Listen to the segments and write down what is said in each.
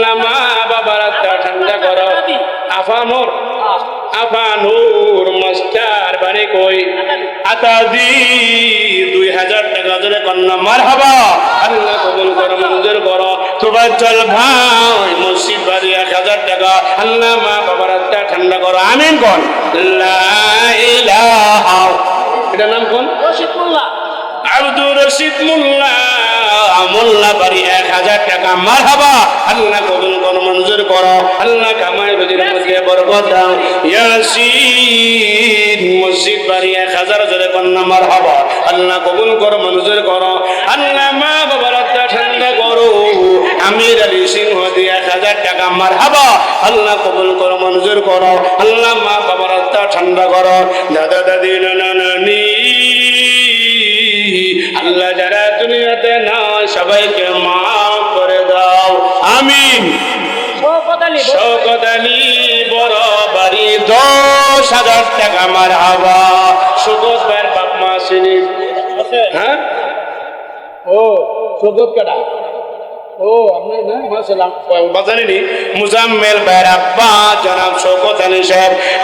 আল্লাহ মা বাবার আত্মা ঠান্ডা করো। আফানোর আফানুর মাস্টার বাড়ি কই? আতাদি দুই হাজার টাকা ধরে কন্যা মার হবা আল্লাহ কবুল করো মঞ্জুর করো। তোমার চল ভাই মসজিদ বাড়ি এক হাজার টাকা। আল্লাহ মা বাবার আত্মা ঠান্ডা করো। আমিন কোন? এটা নাম কোন? রশিদুল্লাহ। আব্দুর রশিদ মোল্লা মোল্লা বাড়ি এক হাজার টাকা মার হাবা আল্লাহ কবুল কর, মঞ্জুর করো। আল্লাহ কামাই রুজির মধ্যে বরকত দাও। ইয়াসিন, মসজিদ বাড়ি এক হাজার জোরে কন্যা মার হাবা আল্লাহ কবুল কর, মঞ্জুর করো। আল্লাহ মা বাবার ঠান্ডা করো। আমির আলী সিংহ দিয়ে এক হাজার টাকা মার হাবা আল্লাহ কবুল করো, মঞ্জুর করো। আল্লাহ মা বাবার ঠান্ডা করো। দাদা, দাদি, নানা, নানি। আল্লাহ যারা দুনিয়াতে না সবাইকে মাফ করে দাও। আমিন। শওকত আলী বড় বাড়ি দশ হাজার টাকা আমার হাবা। সুগত ভাইয়ের বাপ মা হ্যাঁ? ও সুগত কাটা ও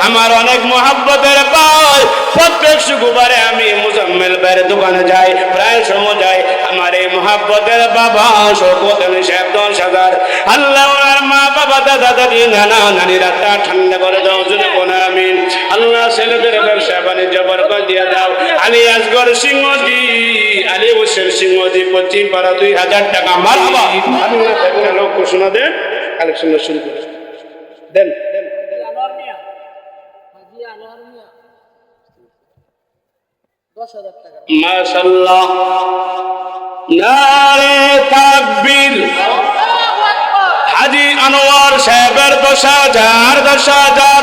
আমার অনেক মোহাব্বতের ভাই প্রত্যেক শুক্রবারে আমি মুজাম্মেল বাইরে দোকানে যাই, প্রায় সময় যাই। আমার এই মোহাব্বতের বাবা শওকত আলী সাহেব দশ নানা নানি রাতটা ঠান্ডা করে দাও যদি কোন আমিন। আল্লাহ ছেলেদের ব্যবসা বাণিজ্য বরকত দিয়ে দাও। আলী আসগর সিংহজি আলী হোসেন সিংহজি পশ্চিম পাড়া দুই হাজার টাকা। মার হবা আল্লাহ সেগুলো দেন কালেকশন শুরু করে। দেন। মাশাল্লাহ। তাকবীর। হাজি আনোয়ার সাহেবের দশ হাজার দশ হাজার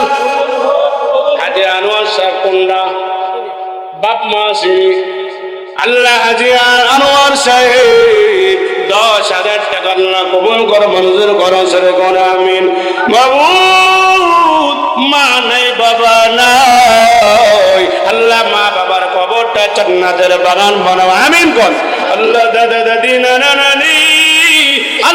হাজি আনোয়ার সাহেব কোনটা বাপ মাসি আল্লাহ হাজি আনোয়ার সাহেব। দশ হাজার টাকা আল্লাহ কবুল করো মঞ্জুর করো সরে করো আমিন। বাবু মা নাই বাবা নাই। আল্লাহ মা বাবার কবরটা চান্নাতের বাগান বানাও। আমিন কোন? আল্লাহ দাদা দাদি নানা নানি।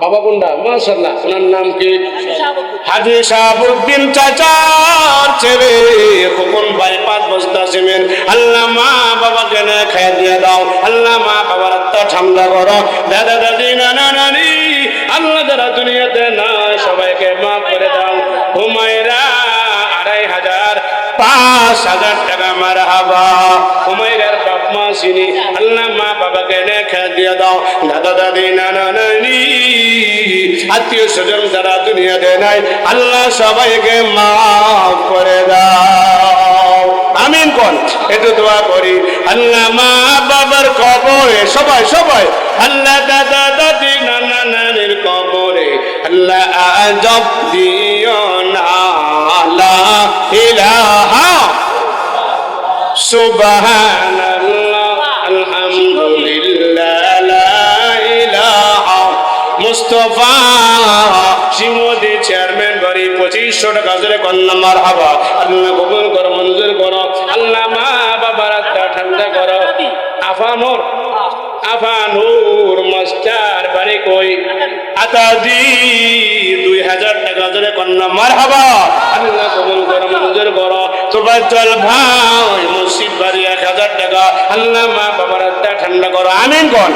বাবা কোনটা মাশাল্লাহ ওনার নাম কি? হাজি শাহাবুদ্দিন চাচার ছেলে, খোকন ভাই, পাঁচ বস্তা সিমেন্ট। আল্লাহ মা বাবাকে না খেয়ে দিয়ে দাও। আল্লাহ মা বাবার আত্মা ঠান্ডা করো। দাদা, দাদি, নানা, নানি, আল্লাহ যারা দুনিয়াতে না সবাইকে মাফ করে দাও। হুমায়রা আড়াই হাজার, পাঁচ হাজার টাকা মারা হাবা হুমায়রার আল্লাহ বাবাকে দাও। দাদা, দাদি, নানা, নানি, আত্মীয় স্বজন যারা নাই, আল্লাহ সবাইকে মাফ করে দাও। আমিন একটু দোয়া করি। আল্লাহ মা বাবার কবরে, সবাই সবাই। আল্লাহ দাদা, দাদি, নানা, নানির কবরে, আল্লাহ আজব দিও না ইলাহা সুবহানাল্লাহ মুস্তফা। শ্রীমোদী চেয়ারম্যান বাড়ি পঁচিশশো টাকা ধরে কন্যা মার হাবা আল্লাহ কবুল করো, মঞ্জুর করো। আল্লাহ মা বাবার আত্মা ঠান্ডা করো। আফানোর আফানুর মাস্টার বাড়ি কই? দুই হাজার টাকা ধরে কন্যা মার হাবা আল্লাহ কবুল করো, মঞ্জুর করো। তোমার চল ভাই, মসজিদ এক হাজার টাকা। আল্লাহ মা বাবার আত্মা ঠান্ডা করো, আমিন কোন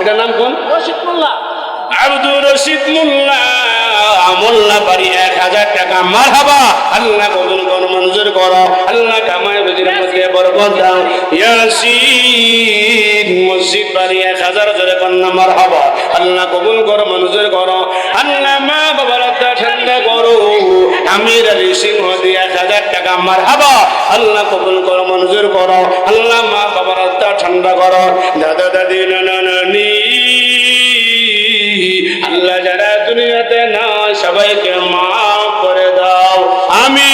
এটার নাম কোন? রশিদুল্লাহ। আব্দুর রশিদ মোল্লা মোল্লা বাড়ি এক হাজার টাকা। মার আল্লাহ কবুল কর মঞ্জুর করো। আল্লাহ কামাই রুজির মধ্যে বরকত দাও। ইয়াসিন মসজিদ বাড়ি এক হাজার ধরে কন্যা মার হাবা আল্লাহ কবুল কর মঞ্জুর করো। আল্লাহ মা বাবার ঠান্ডা করো। আমির আলী সিংহ দিয়ে এক হাজার টাকা আমার হাবা আল্লাহ কবুল করো মঞ্জুর করো। আল্লাহ মা বাবার আত্মা ঠান্ডা করো। দাদা দাদি নানি আল্লাহ যারা দুনিয়াতে না সবাইকে মাফ করে দাও। আমি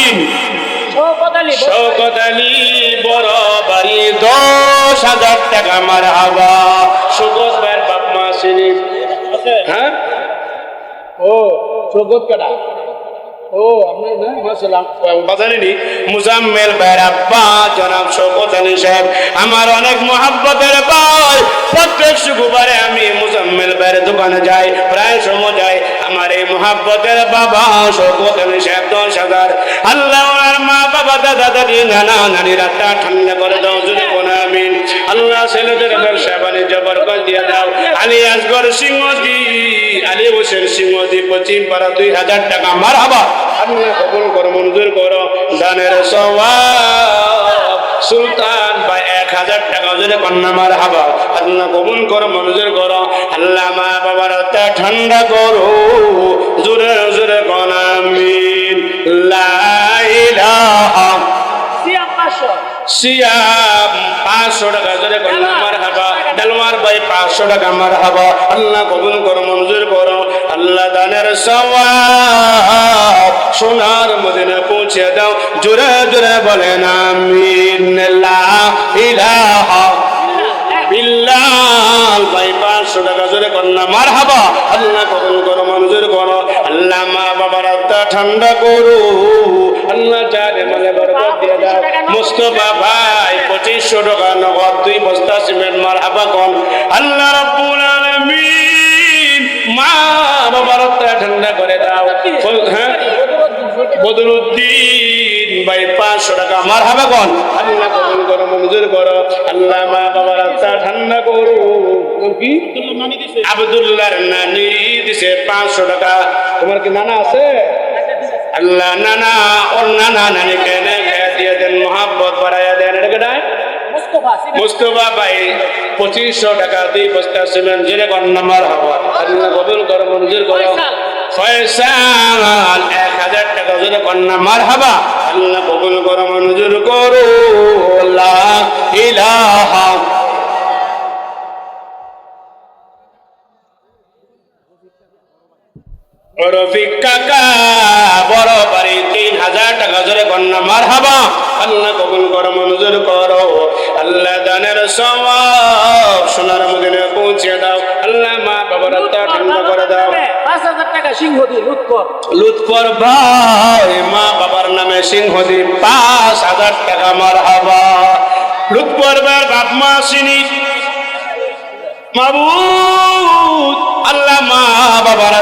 বাপ মা হ্যাঁ? ও সুগত কাটা আমার অনেক মহাব্বতের ভাই। প্রত্যেক শুক্রবারে আমি মুজাম্মেল ভাইয়ের দোকানে যাই, প্রায় সময় যাই। আমার এই মহাব্বতের বাবা শৌকত সাহেব, দশ হাজার। আল্লাহ মা, বাবা, দাদা, দাদি, নানা নানি রাতটা ঠান্ডা করে দাও, যদি আমিন। আল্লাহ ছেলেদের ব্যবসা বাণিজ্য বরকত দিয়ে দাও। আলী আসগর সিংহজি আলী হোসেন সিংহজি পশ্চিম পাড়া দুই হাজার টাকা। মার হাবা আল্লাহ কবুল করো মঞ্জুর করো। দানের সওয়াব সুলতান বা এক হাজার টাকা যদি কন্যা মার হাবা আল্লাহ কবুল করো মঞ্জুর করো। আল্লাহ মা বাবার ঠান্ডা করো। জোরে জোরে কনামিন লাইলাহা সিয়াম পাঁচশো। টাকা জোরে কন্যা মার হাবা ডালমার ভাই পাঁচশো টাকা মার হাবা। আল্লাহ কবুল করো, মঞ্জুর করো। আল্লাহ দানের সওয়াব সোনার মদিনা পৌঁছে দাও। জোরে জোরে বলেন, আমিন। লা বিল্লাল ভাই পাঁচশো টাকা জোরে মার হাবা আল্লাহ কবুল করো, মঞ্জুর করো। আল্লাহ মা বাবার ঠান্ডা করো। আল্লাহ মানে বরকত দিয়ে দাও। মুস্তফা ভাই পঁচিশশো টাকা নগদ দুই বস্তা সিমেন্ট মার হাবা কন। আল্লাহ রব্বুল আলামিন মা বাবার ঠান্ডা করে দাও। হ্যাঁ? বদরুদ্দিন ভাই পাঁচশো টাকা হবে কোন। আল্লাহ কবুল করো মঞ্জুর করো। আল্লাহ মা বাবার আত্মা ঠান্ডা করো। কি? আবদুল্লাহর নানি দিছে পাঁচশো টাকা। তোমার কি নানা আছে? আল্লাহ নানা ওর নানা নানি কেনে দিয়ে দেন মোহাব্বত বাড়াইয়া দেন এটা কেটায় মুস্তফা ভাই পঁচিশশো টাকা দুই বস্তা সিমেন্ট জেনে কোন নাম্বার হব আল্লাহ কবুল করো মঞ্জুর করো। ফয়সাল এক হাজার টাকা জেনে কোন নাম্বার হবা আল্লাহ কবুল করো মঞ্জুর করো। ইলাহা রফিক কাকা বড় বাড়ি তিন হাজার টাকা জোরে কন্যা মার হাবা। আল্লাহ কবুল করো মঞ্জুর করো। আল্লাহ দানের সওয়াব সোনার মদিনে পৌঁছে দাও। আল্লাহ মা বাবার ঠান্ডা করে দাও। পাঁচ হাজার টাকা সিংহ দিয়ে লুট কর লুৎফর ভাই মা বাবার নামে সিংহদি পাঁচ হাজার টাকা মার হাবা। লুৎফর ভাই বাপ মা সিনি মাবুদ আল্লাহ মা বাবার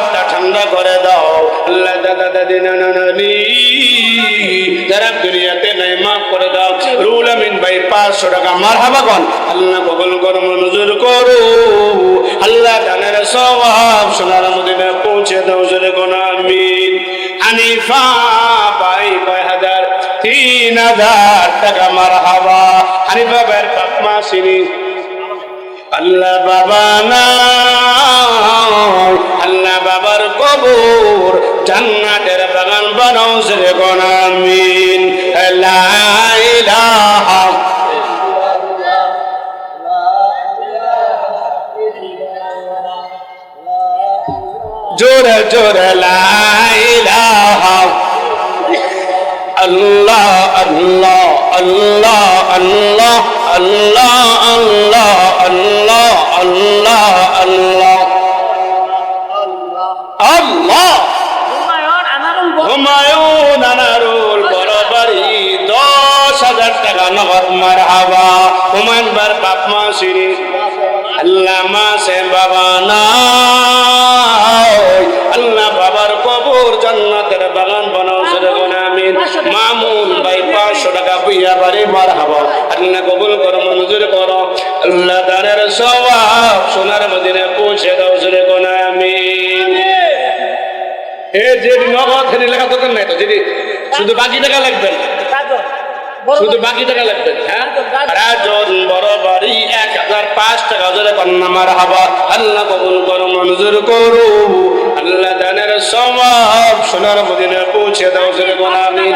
ঠান্ডা করে দাও। আল্লাহ দাদা, দাদি, নানা যারা দুনিয়াতে নাই, মাফ করে দাও। রুল আমিন ভাই, পাঁচশো টাকা। মার হাবা কন। আল্লাহ কবুল করো মনোজুর করো। আল্লাহ দানের সবাব সোনার মদিনে পৌঁছে দাও, জোরে কোন আমিন। হানিফা ভাই, কয় হাজার? তিন হাজার টাকা মার হাবা হানিফা ভাইয়ের বাপ মা সিনি আল্লাহ বাবা বাবার কবর, জান্নাতের বাগান বানাও সে গণামিন জোরে জোরে লাইলাহা আল্লাহ আল্লাহ আল্লাহ আল্লাহ আল্লাহ আল্লাহ আল্লাহ। বাপ আল্লাহ মা সে বাবা নাই। আল্লাহ বাবার কবর জান্নাতের বাগান বানাও সেরকম আমিন। মামুন ভাই পাঁচশো টাকা বুইয়া বাড়ি মার হাবা আল্লাহ কবুল করো মঞ্জুর করো। আল্লাহ দানের সবাব সোনার মদিনে পৌঁছে দাও সেরকম আমিন। এ যে নগদ লেখা দরকার নাই তো যদি শুধু বাকি টাকা কাজল বড় শুধু বাকি টাকা লাগবেন হ্যাঁ? রাজন বড় বাড়ি এক হাজার পাঁচ টাকা জোরে কন্যা মার হাবা আল্লাহ কবুল করো মঞ্জুর করো। আল্লাহ দানের সবাব সোনার মদিনে পৌঁছে দাও জোরে গোনামি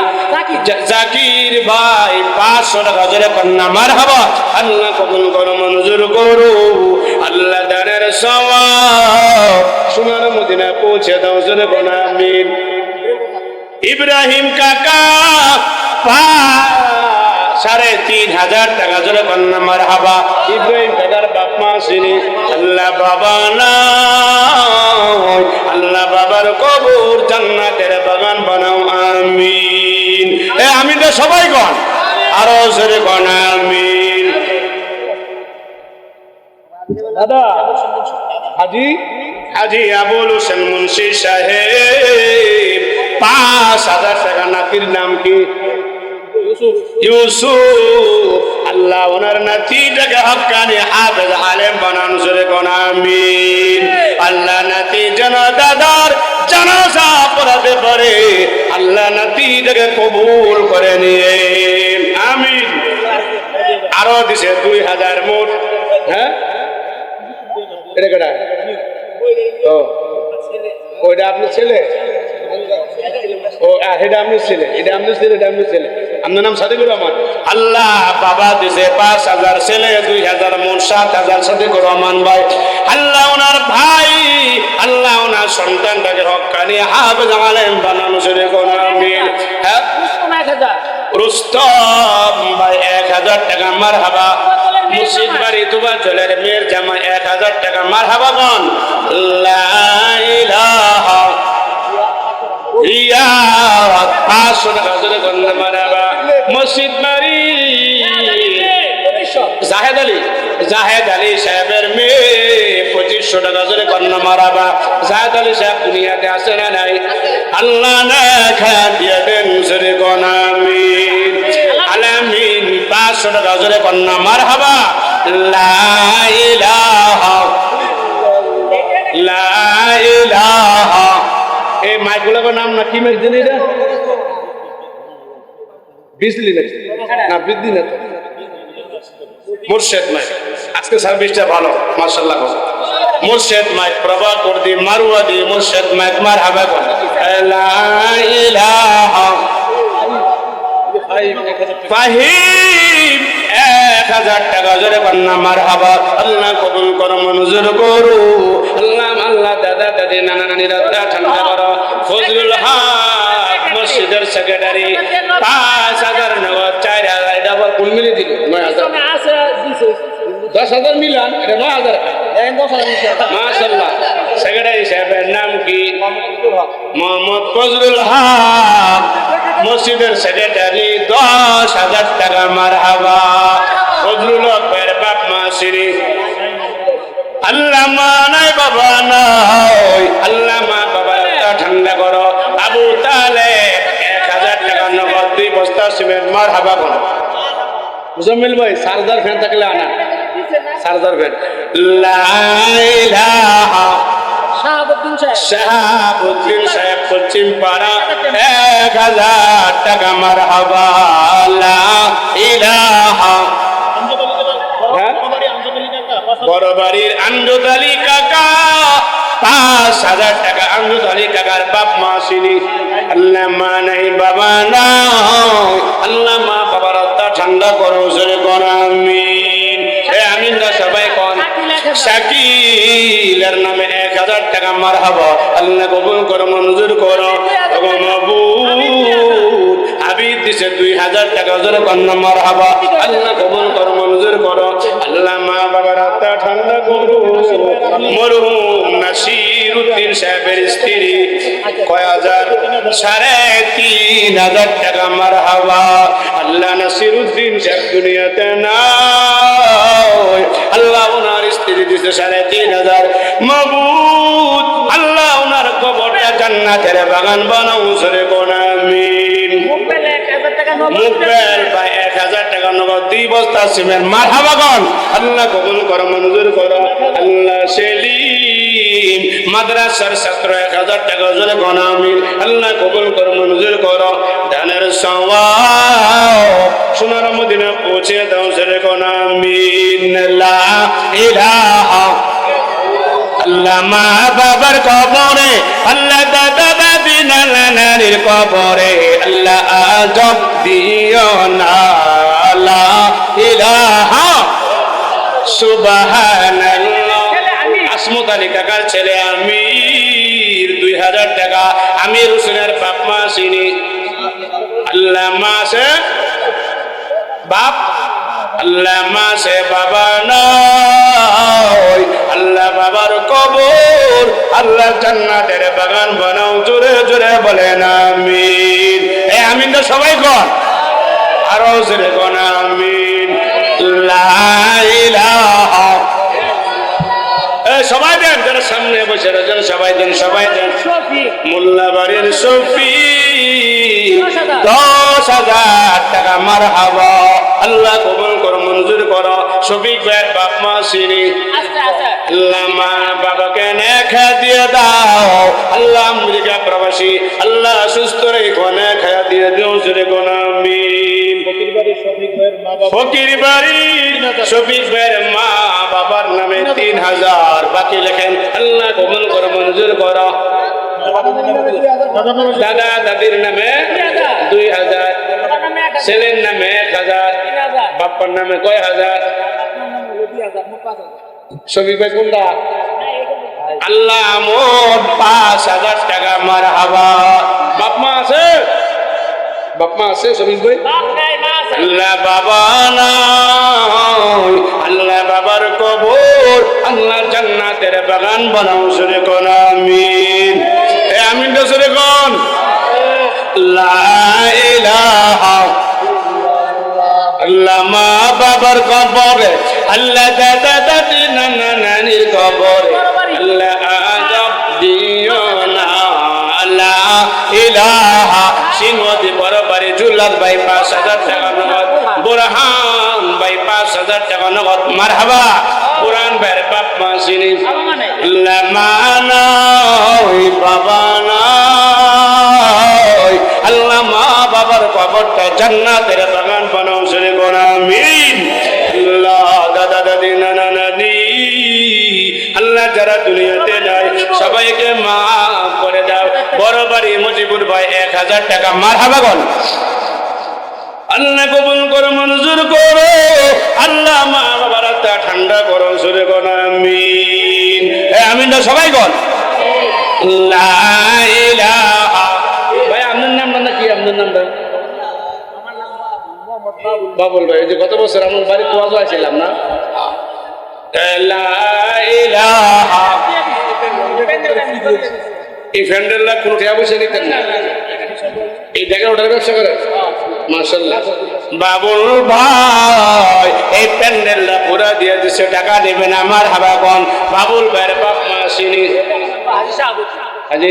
জাকির। ভাই পাঁচশো টাকা জোরে কন্যা মার হাবা আল্লাহ কবুল করো মঞ্জুর করো। আল্লাহ দানের সবাব সোনার মদিনে পৌঁছে দাও জোরে গোনামিন ইব্রাহিম কাকা সাড়ে তিন হাজার টাকা জোরে কন্যা মার হাবা ইব্রাহিম কাকার বাপ মা আসেনি আল্লাহ বাবা না আল্লাহ বাবার কবর জান্নাতের বাগান বানাও, আমিন। এ আমিনটা সবাই কন আরও জোরে কন আমিন। দাদা, হাজি? হাজি আবুল হোসেন মুন্সি সাহেব, পাঁচ হাজার টাকা নাতির নাম কি? আল্লাহ আলেম নাতি আল্লাহ কবুল করে নিয়ে। আমিন। আরও দিছে দুই হাজার মোট হ্যাঁ? ওইটা আপনার ছেলে? ও আহ, এটা আপনার ছেলে এটা আপনার ছেলে এটা আপনার ছেলে। আপনার নাম সাদিকুর রহমান। আল্লাহ বাবা দিছে পাঁচ হাজার ছেলে দুই হাজার মন সাত হাজার সাদিকুর রহমান ভাই। আল্লাহ ওনার ভাই আল্লাহ ওনার সন্তানটাকে হকানি হাফেজ আলেম বানানো ছেলে কোন আমিন। হ্যাঁ? রুস্তম ভাই এক হাজার টাকা মার হাবা মুর্শিদ বাড়ি দুবার জলের মেয়ের জামা এক হাজার টাকা মার হাবা গন ইয়া পাঁচশো টাকা জোরে গন্ডা মারাবা মসজিদ বাড়ি জাহেদ আলী। জাহেদ আলী সাহেবের মেয়ে, পঁচিশশো টাকা জোরে কন্যা মারাবা। জাহেদ আলী সাহেব দুনিয়াতে আসে না নাই? আল্লাহ না খা দেন জোরে গনামিন আলামিন পাঁচশো টাকা জোরে কন্যা মার হাবা এই মাইকগুলোর নাম না কি মেরে দিলি এটা? বিজলি নাকি না বৃদ্ধি না তো। মুর্শেদ মাইক। আজকে সার্ভিসটা ভালো মার্শাল্লাহ মুর্শেদ মাইক প্রভা করদি মারুয়াদি মুর্শেদ মাইক মার হাবা কর ফাহিম এক হাজার টাকা। জোরে কন্যা মার হাবা আল্লাহ কবুল করো মনোজোর করু। আল্লাহ আল্লাহ দাদা দাদি নানা নানি রাত্রা ঠান্ডা করো। ফজলুল হক। মসজিদের সেক্রেটারি পাঁচ হাজার নগদ চার হাজার এটা আবার কোন মিলে দিল নয় হাজার। দশ হাজার মিলান এটা নয় হাজার। মাশাল্লাহ। সেক্রেটারি সাহেবের নাম কি? মোহাম্মদ ফজলুল হক। মসজিদের সেক্রেটারি দশ হাজার টাকা মার হাবা ফজলুল হকের বাপ মা শ্রী। আল্লাহ মা নাই বাবা নাই মার হাবা করো মুজাম্মিল ভাই চার্জার ফ্যান থাকলে আনা। চার্জার ফ্যান লাইলাহা শাহাবুদ্দিন সাহেব। শাহাবুদ্দিন সাহেব পশ্চিম পাড়া এক হাজার টাকা মার? বড় বাড়ির আলী কাকা পাঁচ হাজার টাকা আলী কাকার বাপ মা আল্লাহ মা নাই বাবা না আল্লাহ মা বাবার আত্মা ঠান্ডা করো জোরে কর আমিন। এ আমিন না সবাই কন। শাকিলের নামে এক হাজার টাকা মার হবা আল্লাহ কবুল করো মঞ্জুর করো। হাবিব দিছে দুই হাজার টাকা। জোরে কন্যা মার হবা আল্লাহ কবুল করো, মঞ্জুর করো। আল্লাহ মা বাবার আত্মা ঠান্ডা করো। মরহুম নাসির উদ্দিন সাহেবের স্ত্রী। কয় হাজার? সাড়ে তিন হাজার টাকা আল্লাহ নাসির উদ্দিন সাহেব দুনিয়াতে না আল্লাহ ওনার স্ত্রী দিছে সাড়ে তিন হাজার। আল্লাহ ওনার কবরটা জান্নাতের বাগান বানাও সরে কোন আমিন মুখবের বা এক হাজার টাকা নগদ দুই বস্তা সিমেন্ট মার হাবাগন আল্লাহ কবুল করো মঞ্জুর করো। আল্লাহ সেলিম মাদ্রাসার ছাত্র এক হাজার টাকা জোরে গনামিন আল্লাহ কবুল করো মঞ্জুর করো। ধানের সওয়াব সোনার মদিনা পৌঁছে দাও জোরে লা ইলাহা আল্লাহ মা বাবার কবরে আল্লাহ নানির কবরে আল্লাহ আজব দিও না, লা ইলাহা সুবহানাল্লাহ। আসমত আলী কাকার ছেলে আমির, দুই হাজার টাকা। আমির হোসেনের বাপ মা চিনি আল্লাহ মাসে বাপ আল্লাহ মাসে বাবা নয়। আল্লাহ বাবার কবর আল্লাহ জান্নাতের বাগান বানাও জোরে জোরে বলেন আমিন। এ আমিন তো সবাই কর আরও জোরে কোন আমিন। লা ইলাহা এ, সবাই দেন যারা সামনে বসে রয়েছেন সবাই দেন সবাই দেন। মোল্লা বাড়ির সফি দশ হাজার। টাকা মার হাবা আল্লাহ কর মঞ্জুর কর শফিক ভাইয়ের বাপ মা সিনি। আস্তে আস্তে আল্লাহ মা বাবাকে নেখা দিয়ে দাও। আল্লাহ আমেরিকা প্রবাসী আল্লাহ সুস্থ রেখো নেখা দিয়ে দিও সুরে আমিন। ফকির বাড়ির শফিক ভাইয়ের মা বাবার নামে তিন হাজার বাকি লেখেন। আল্লাহ কবুল কর মঞ্জুর কর। দাদা দাদির নামে দুই হাজার। ছেলের নামে এক হাজার। বাপ্পার নামে কয় হাজার? হাজার ভাই কোনটা? আল্লাহ মোট পাঁচ হাজার টাকা মার হাবা বাপমা আছে? বাপমা আছে শফিক ভাই? আল্লাহ বাবা নাই আল্লাহ বাবার কবর আল্লাহ জান্নাতের বাগান বানাও সুরে কোন আমিন। এ আমিন তো সুরে কোন। লা ইলাহা আল্লাহ মা বাবার কবরে, আল্লাহ দাদা দাদি নানা নানির কবরে, আল্লাহ আজব দিও না, আল্লাহ ইলাহা সিংহদি বাড়ি জুলাল বাই পাঁচ হাজার টাকা নগদ, বুরহান বাই পাঁচ হাজার টাকা নগদ, মারহাবা পুরান ভাইয়ের বাপ মা সিনি আল্লাহ মানা ওই বাবা নাই আল্লাহ মা বাবার কবরটা জান্নাতের বাগান বানাও। আল্লাহ আল্লাহ যারা দুনিয়াতে নাই সবাইকে মা করে দাও বড় বাড়ি মুজিবুর ভাই এক হাজার টাকা মার হাবাগন আল্লাহ কবুল করো মঞ্জুর করো আল্লাহ মা বাবার আত্মা ঠান্ডা করো সুরে কোন আমিন আমিন সবাই কর লা ইলাহা ভাই আপনার নামটা না কি আপনার নামটা বাবুল ভাই যে গত বছর আমার বাড়িতে ওয়াজ আসছিলাম না? এই ফ্যান্ডেলরা কোনো টাকা পয়সা নিতেন না। এই দেখে ওটার ব্যবসা করে। মার্শাল্লাহ বাবুল ভাই এই প্যান্ডেলটা পুরা দিয়ে দিচ্ছে টাকা দেবেন আমার হাবাগন বাবুল ভাইয়ের বাপ মা সিনি হাজি সাহেব। হাজি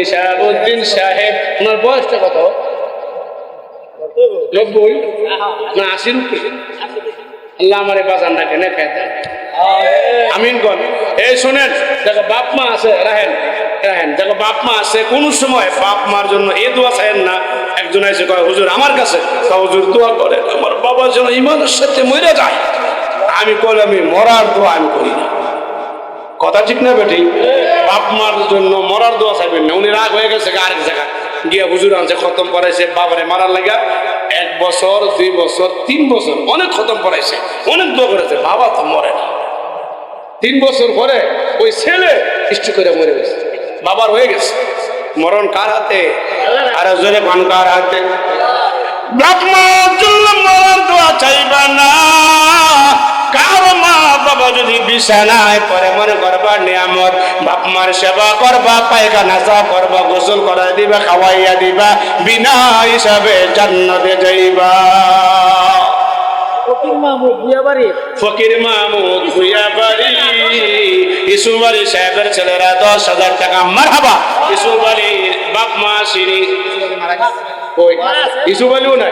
সাহেব ওনার বয়সটা কত? নব্বই না আশির উপরে আল্লাহ আমার বাজার না কেনে দেন। আমিন গন এই শুনেন, দেখো বাপ মা আছে রাহেন রাহেন দেখো বাপ মা আছে, কোন সময় বাপ মার জন্য এ দোয়া চাইেন না? একজন এসে কয়, হুজুর, আমার কাছে তা হুজুর দোয়া করে আমার বাবা যেন ইমানের সাথে মরে যায়। আমি কলে আমি মরার দোয়া আমি করি না। কথা ঠিক না বেটি? বাপ মার জন্য মরার দোয়া চাইবেন না। উনি রাগ হয়ে গেছে আরেক জায়গা গিয়ে হুজুর আনছে, খতম পড়াইছে বাবারে মারার লাগা এক বছর, দুই বছর, তিন বছর, অনেক খতম পড়াইছে অনেক দোয়া করেছে, বাবা তো মরে না। তিন বছর পরে ওই ছেলে ইষ্ট করে মরে গেছে। বাবার হয়ে গেছে। মরণ কার হাতে? আর জোরে পান কার হাতে? জন্য মরণ দোয়া চাইবা না। কারও মা বাবা যদি বিছানায় পরে মনে করবা নিয়ামত বাপ মার সেবা করবা পায়খানা সাফ করবা গোসল করা দিবা খাওয়াইয়া দিবা বিনা হিসাবে জান্নাতে যাইবা। ফকির মাহমুদ বুয়াবাড়ি ফকির মাহমুদ ভুইয়া বাড়ি। ইসুবাড়ি সাহেবের ছেলেরা দশ হাজার টাকা। মারহাবা। ইসুবাড়ির বাপ মা সিনি ওই ইসুবালিও নাই?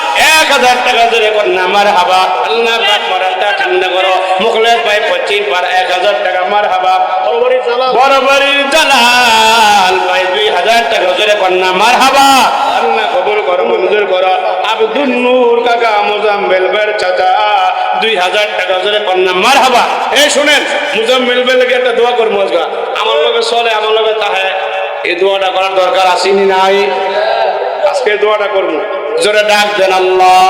এক হাজার টাকা ধরে করেন আমার হাবা, আল্লাহ পাক মরালটা ঠান্ডা করো। মুখলের ভাই পঁচিশ বার এক হাজার টাকা মার হাবা। বড় বাড়ির জালাল ভাই দুই হাজার টাকা ধরে কন্যা মার হাবা, আল্লাহ কবুল করো, মঞ্জুর করো। আব্দুল নূর কাকা, মোজাম্মেল বের চাচা, দুই হাজার টাকা ধরে কন্যা মার হাবা। এই শুনেন, মুজাম্মেল বের লেগে একটা দোয়া করব আমার লোকে চলে, আমার লোকে তাহে। এই দোয়াটা করার দরকার আসেনি নাই? আজকে দোয়াটা করব। জোরে ডাক দেন আল্লাহ।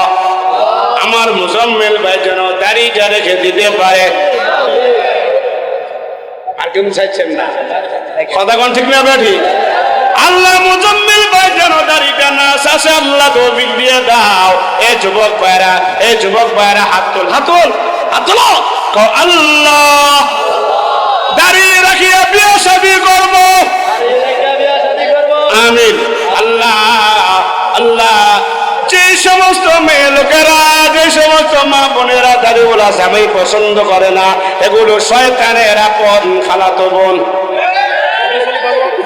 আমার মুসম্মেল ভাই যেন দাড়িটা রেখে দিতে পারে। আর চাইছেন না। কথা কোন ঠিক না ঠিক? আল্লাহ মুজম্মিল ভাই যেন দাড়িটা না আল্লাহ তৌফিক দিয়ে দাও। এ যুবক ভাইরা এ যুবক ভাইরা হাত তোল হাত তোল হাত তোলো। আল্লাহ দাঁড়িয়ে রাখিয়া বিয়ে শাদি করব। আমিন। আল্লাহ। আল্লাহ। যে সমস্ত মেয়ে লোকেরা যে সমস্ত মা বোনেরা দাড়িওয়ালা স্বামী পছন্দ করে না এগুলো শয়তানের আপন খালাতো বোন।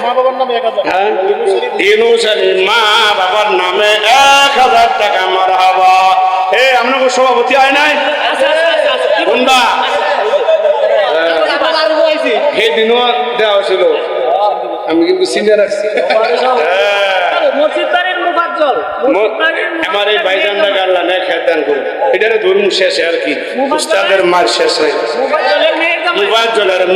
মা বাবার নামে এক হাজার হ্যাঁ? মা বাবার নামে এক হাজার টাকা মার হবা এ আপনাকে সভাপতি হয় নাই? কোনটা সেই দিনও দেওয়া হয়েছিল। আমি কিন্তু সিনিয়র আসছি হ্যাঁ আমার এই এটারে শেষে আর কি। উস্তাদের মার শেষ হয়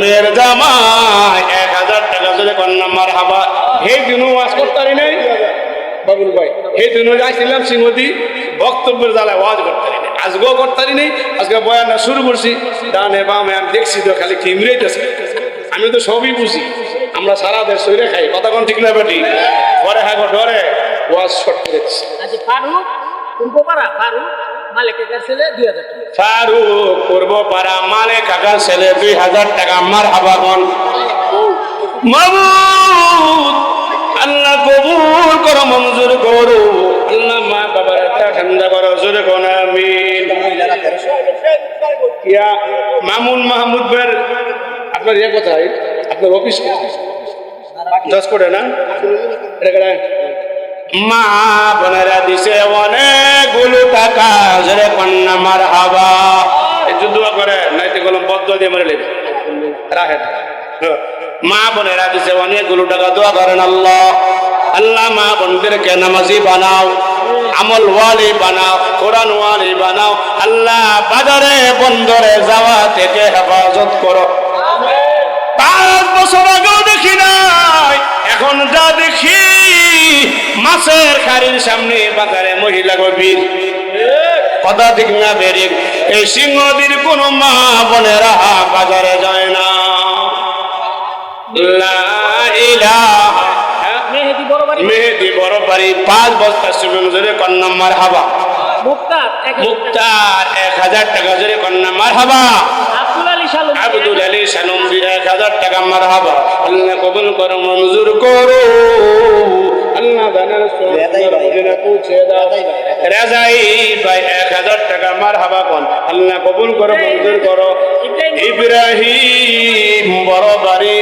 মেয়ের জামাই। এক হাজার টাকা যদি কন্যা মার হাবা। সেই দিনও ওয়াজ করতারি নাই? বাবুল ভাই দিনও যাইছিলাম সিংহদি বক্তব্যের জ্বালায় ওয়াজ করতারি নাই। আজকেও করতারি নেই। আজকে বয়ানটা শুরু করছি। ডানে বামে আমি দেখছি তো খালি কিমরেইতেছে আমি তো সবই বুঝি। আমরা সারা দেশ সইরে খাই। কথা কোন ঠিক না বেটি? ঘরে হাগো ডরে ওয়াজ শর্ট করে দিচ্ছে আচ্ছা ফারুক কুম্পপাড়া ফারুক মালিকের ছেলে দুই হাজার টাকা। ফারুক পূর্ব পাড়া কাকার ছেলে দুই হাজার টাকা মার হাবাগন মাবুদ আল্লাহ কবুল করো মঞ্জুর করো। আল্লাহ মা বাবার একটা ঠান্ডা করো জোরে কোন আমিন। ইয়া মামুন মাহমুদ বের আপনার ইয়ে কোথায়? আপনার অফিস কোথায়? দশ করে না? এটা? মা বোনেরা দিছে অনেকগুলো টাকা। জোরে কন্যা মার হাবা একটু দোয়া করে, নাইতে কলম বদ্ধ দিয়ে মরে লেবে। রাখেন। মা বোনেরা দিছে অনেকগুলো টাকা, দোয়া করেন আল্লাহ। আল্লাহ মা বোনদেরকে নামাজি বানাও আমল ওয়ালি বানাও কোরআন ওয়ালি বানাও। আল্লাহ বাজারে, বন্দরে যাওয়া থেকে হেফাজত করো। পাঁচ বছর আগেও দেখি নাই। এখন যা দেখি মাছের খাড়ির সামনে বাজারে মহিলা গভীর। কথা ঠিক না বেরিয়ে এই সিংহদির কোন মা বোনেরা বাজারে যায় না। মেহেদি বড় বাড়ি? পাঁচ বস্তা সুবিন জোরে কন্যা মার হাবা মুক্তার এক হাজার টাকা জোরে কন্যা মার হাবা আব্দুল আলী এক হাজার টাকা মার হাবা আল্লাহ কবুল করো মঞ্জুর করো। আল্লাহ দানের পৌঁছে দাও। রেজাই ভাই। এক হাজার টাকা মার হাবা কোন? আল্লাহ কবুল করো মঞ্জুর করো। ইব্রাহিম বড় বাড়ি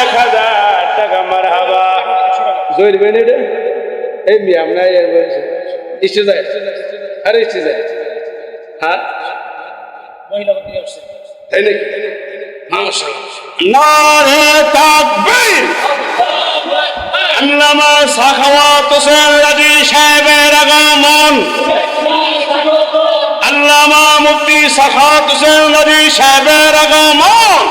এক হাজার টাকা মার হাবা জৈর বেনে রে? এই মিয়াম নাই এর বলছে ইচ্ছে যায়? আরে ইচ্ছে যায়। হ্যাঁ? মহিলা তাই নাকি আল্লামা সাখাওয়াত হোসেন রাজি সাহেবের আগমন। আল্লামা মুফতি সাখাওয়াত হোসেন রাজি সাহেবের আগমন।